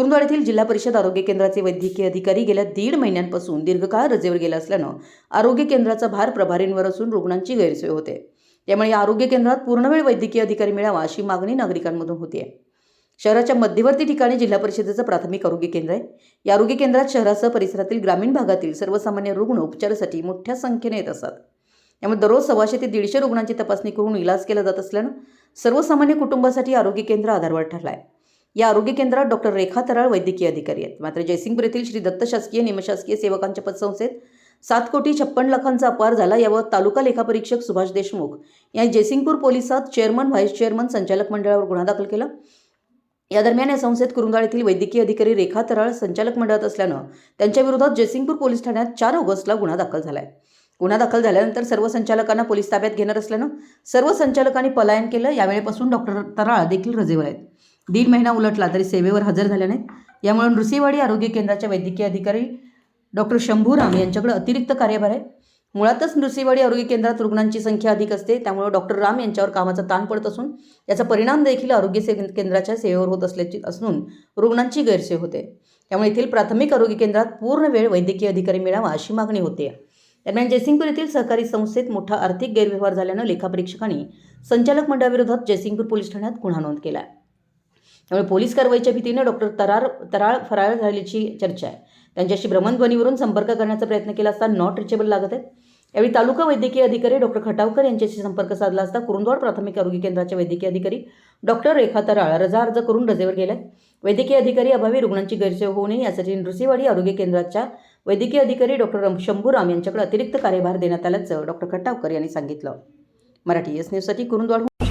कुरुंदवाड येथील जिल्हा परिषद आरोग्य केंद्राचे वैद्यकीय अधिकारी गेल्या दीड महिन्यांपासून दीर्घकाळ रजेवर गेला असल्यानं आरोग्य केंद्राचा भार प्रभारींवर असून रुग्णांची गैरसोय होते. त्यामुळे या आरोग्य केंद्रात पूर्णवेळ वैद्यकीय अधिकारी मिळावा अशी मागणी नागरिकांमधून होती शहराच्या मध्यवर्ती ठिकाणी जिल्हा परिषदेचं प्राथमिक आरोग्य केंद्र आहे. या आरोग्य केंद्रात शहरासह परिसरातील ग्रामीण भागातील सर्वसामान्य रुग्ण उपचारासाठी मोठ्या संख्येने येत असतात. त्यामुळे दररोज सव्वाशे ते दीडशे रुग्णांची तपासणी करून इलाज केला जात असल्यानं सर्वसामान्य कुटुंबासाठी आरोग्य केंद्र आधारवर ठरलं आहे या आरोग्य केंद्रात डॉक्टर रेखा तराळ वैद्यकीय अधिकारी आहेत. मात्र जयसिंगपूर येथील श्री दत्त शासकीय निमशासकीय सेवकांच्या पतसंस्थेत सात कोटी छप्पन लाखांचा अपार झाला. यावर तालुका लेखापरीक्षक सुभाष देशमुख यांनी जयसिंगपूर पोलिसात चेअरमन व्हाईस चेअरमन संचालक मंडळावर गुन्हा दाखल केला. या दरम्यान या संस्थेत कुरुंगाळ येथील वैद्यकीय अधिकारी रेखा तराळ संचालक मंडळात असल्यानं त्यांच्या विरोधात जयसिंगपूर पोलीस ठाण्यात चार ऑगस्टला गुन्हा दाखल झाला आहे गुन्हा दाखल झाल्यानंतर सर्व संचालकांना पोलीस ताब्यात घेणार असल्यानं सर्व संचालकांनी पलायन केलं. यावेळेपासून डॉक्टर तराळ देखील रजेवर आहेत. दीड महिना उलटला तरी सेवेवर हजर झाल्या नाहीत. यामुळे नृसिंहवाडी आरोग्य केंद्राच्या वैद्यकीय अधिकारी डॉक्टर शंभू राम यांच्याकडे अतिरिक्त कार्यभार आहे. मुळातच नृसिंहवाडी आरोग्य केंद्रात रुग्णांची संख्या अधिक असते त्यामुळे डॉक्टर राम यांच्यावर कामाचा ताण पडत असून याचा परिणाम देखील आरोग्य से केंद्राच्या सेवेवर होत असल्याची असून रुग्णांची गैरसोय होते. त्यामुळे येथील प्राथमिक आरोग्य केंद्रात पूर्ण वेळ वैद्यकीय अधिकारी मिळावा अशी मागणी होते. दरम्यान जयसिंगपूर येथील सहकारी संस्थेत मोठा आर्थिक गैरव्यवहार झाल्यानं लेखापरीक्षकांनी संचालक मंडळाविरोधात जयसिंगपूर पोलीस ठाण्यात गुन्हा नोंद केला. आहे त्यामुळे पोलीस कारवाईच्या भीतीने डॉक्टर तरार तराळ फरार झाल्याची चर्चा आहे. त्यांच्याशी भ्रमणध्वनीवरून संपर्क करण्याचा प्रयत्न केला असता नॉट रिचेबल लागत आहेत. यावेळी तालुका वैद्यकीय अधिकारी डॉक्टर खटावकर यांच्याशी संपर्क साधला असता कुरुंदवाड प्राथमिक आरोग्य केंद्राचे वैद्यकीय अधिकारी डॉक्टर रेखा तराळ रजा अर्ज करून रजेवर गेल्यात वैद्यकीय अधिकारी अभावी रुग्णांची गैरसोय होऊ नये यासाठी नृसिंहवाडी आरोग्य केंद्राच्या वैद्यकीय अधिकारी डॉक्टर शंभूराम यांच्याकडे अतिरिक्त कार्यभार देण्यात आल्याचं डॉक्टर खटावकर यांनी सांगितलं. मराठी एस न्यूजसाठी कुरुंदवाड